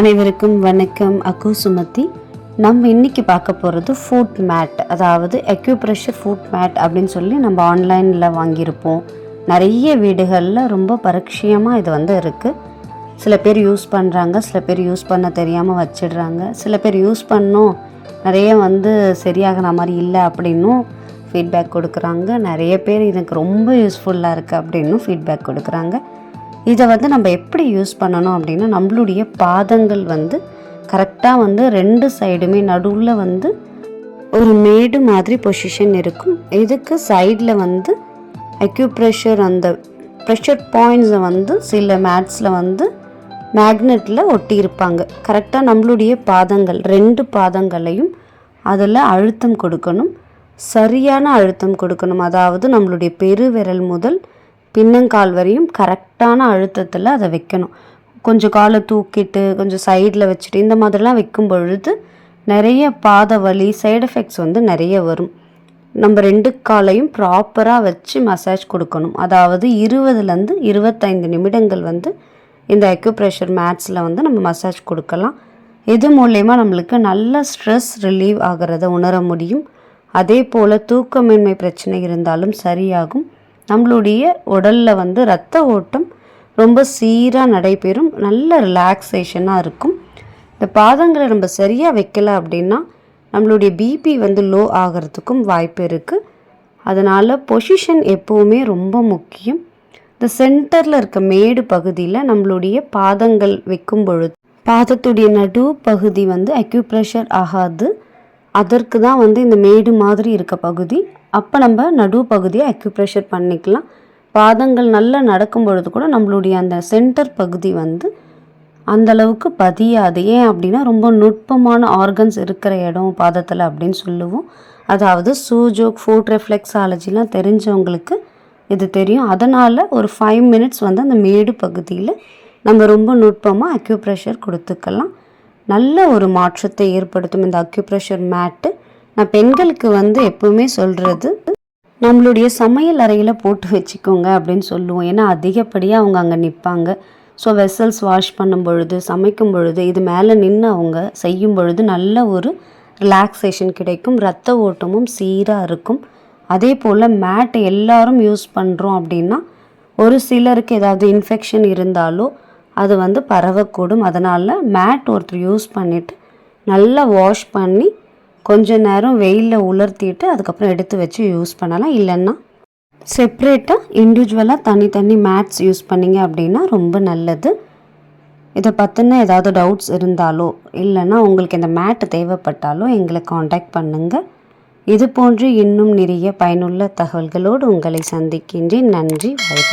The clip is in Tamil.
அனைவருக்கும் வணக்கம். அக்கு சுமதி. நம்ம இன்றைக்கி பார்க்க போகிறது ஃபுட் மேட் அதாவது அக்யூப்ரெஷர் ஃபுட் மேட் அப்படின்னு சொல்லி நம்ம ஆன்லைனில் வாங்கியிருப்போம். நிறைய வீடுகளில் ரொம்ப பரிட்சயமாக இது வந்து இருக்குது சில பேர் யூஸ் பண்ணுறாங்க சில பேர் யூஸ் பண்ண தெரியாமல் வச்சிடுறாங்க. சில பேர் யூஸ் பண்ணோம் நிறைய வந்து சரியாகின மாதிரி இல்லை அப்படின்னும் ஃபீட்பேக் கொடுக்குறாங்க. நிறைய பேர் எனக்கு ரொம்ப யூஸ்ஃபுல்லாக இருக்குது அப்படின்னும் ஃபீட்பேக் கொடுக்குறாங்க. இதை வந்து நம்ம எப்படி யூஸ் பண்ணணும் அப்படின்னா நம்மளுடைய பாதங்கள் வந்து கரெக்டாக வந்து ரெண்டு சைடுமே நடுவில் வந்து ஒரு மேடு மாதிரி பொசிஷன் இருக்கும். இதுக்கு சைடில் வந்து அக்யூப்ரெஷர் அந்த ப்ரெஷர் பாயிண்ட்ஸை வந்து சில மேட்ஸில் வந்து மேக்னெட்டில் ஒட்டியிருப்பாங்க. கரெக்டாக நம்மளுடைய பாதங்கள் ரெண்டு பாதங்களையும் அதில் அழுத்தம் கொடுக்கணும். சரியான அழுத்தம் கொடுக்கணும். அதாவது நம்மளுடைய பெருவிரல் முதல் பின்னங்கால் வரையும் கரெக்டான அழுத்தத்தில் அதை வைக்கணும். கொஞ்சம் காலை தூக்கிட்டு கொஞ்சம் சைடில் வச்சுட்டு இந்த மாதிரிலாம் வைக்கும் பொழுது நிறைய பாத வலி சைடு எஃபெக்ட்ஸ் வந்து நிறைய வரும். நம்ம ரெண்டு காலையும் ப்ராப்பராக வச்சு மசாஜ் கொடுக்கணும். அதாவது இருபதுலேருந்து இருபத்தைந்து நிமிடங்கள் வந்து இந்த அக்யூப்ரெஷர் மேட்ஸில் வந்து நம்ம மசாஜ் கொடுக்கலாம். இது மூலயமா நம்மளுக்கு நல்ல ஸ்ட்ரெஸ் ரிலீவ் ஆகிறத உணர முடியும். அதே போல் தூக்கமின்மை பிரச்சனை இருந்தாலும் சரியாகும். நம்மளுடைய உடலில் வந்து ரத்த ஓட்டம் ரொம்ப சீராக நடைபெறும். நல்ல ரிலாக்ஸேஷனாக இருக்கும். இந்த பாதங்களை நம்ம சரியாக வைக்கல அப்படின்னா நம்மளுடைய பிபி வந்து லோ ஆகிறதுக்கும் வாய்ப்பு இருக்குது அதனால் பொசிஷன் எப்போவுமே ரொம்ப முக்கியம். இந்த சென்டரில் இருக்க மேடு பகுதியில் நம்மளுடைய பாதங்கள் வைக்கும் பொழுது பாதத்துடைய நடு பகுதி வந்து அக்யூப்ரெஷர் ஆகாது. அதற்கு தான் வந்து இந்த மேடு மாதிரி இருக்க பகுதி. அப்போ நம்ம நடு பகுதியை அக்யூப்ரெஷர் பண்ணிக்கலாம். பாதங்கள் நல்லா நடக்கும் பொழுது கூட நம்மளுடைய அந்த சென்டர் பகுதி வந்து அந்தளவுக்கு பதியாது. ஏன் அப்படின்னா ரொம்ப நுட்பமான ஆர்கன்ஸ் இருக்கிற இடம் பாதத்தில் அப்படின்னு சொல்லுவோம். அதாவது சூஜோக் ஃபுட் ரெஃப்ளெக்ஸாலஜிலாம் தெரிஞ்சவங்களுக்கு இது தெரியும். அதனால் ஒரு ஃபைவ் மினிட்ஸ் வந்து அந்த மேடு பகுதியில் நம்ம ரொம்ப நுட்பமாக அக்யூப்ரெஷர் கொடுத்துக்கலாம். நல்ல ஒரு மாற்றத்தை ஏற்படுத்தும் இந்த அக்யூப்ரெஷர் மேட்டு நான் பெண்களுக்கு வந்து எப்பவுமே சொல்கிறது நம்மளுடைய சமையல் அறையில் போட்டு வச்சுக்கோங்க அப்படின்னு சொல்லுவோம். ஏன்னா அதிகப்படியாக அவங்க அங்கே நிற்பாங்க ஸோ வெசல்ஸ் வாஷ் பண்ணும் பொழுது சமைக்கும் பொழுது இது மேலே நின்று அவங்க செய்யும் பொழுது நல்ல ஒரு ரிலாக்ஸேஷன் கிடைக்கும். ரத்த ஓட்டமும் சீராக இருக்கும். அதே போல் மேட் எல்லாரும் யூஸ் பண்ணுறோம் அப்படின்னா ஒரு சிலருக்கு ஏதாவது இன்ஃபெக்ஷன் இருந்தாலோ அது வந்து பரவக்கூடும். அதனால் மேட் ஒருத்தர் யூஸ் பண்ணிவிட்டு நல்லா வாஷ் பண்ணி கொஞ்ச நேரம் வெயிலில் உலர்த்திட்டு அதுக்கப்புறம் எடுத்து வச்சு யூஸ் பண்ணலாம். இல்லைன்னா செப்ரேட்டாக இண்டிவிஜுவலாக தனித்தனி மேட்ஸ் யூஸ் பண்ணிங்க அப்படின்னா ரொம்ப நல்லது. இதை பற்றின ஏதாவது டவுட்ஸ் இருந்தாலோ இல்லைன்னா உங்களுக்கு இந்த மேட் தேவைப்பட்டாலோ எங்களை காண்டாக்ட் பண்ணுங்கள் இது போன்று இன்னும் நிறைய பயனுள்ள தகவல்களோடு உங்களை சந்திக்கின்றேன். நன்றி வாழ்க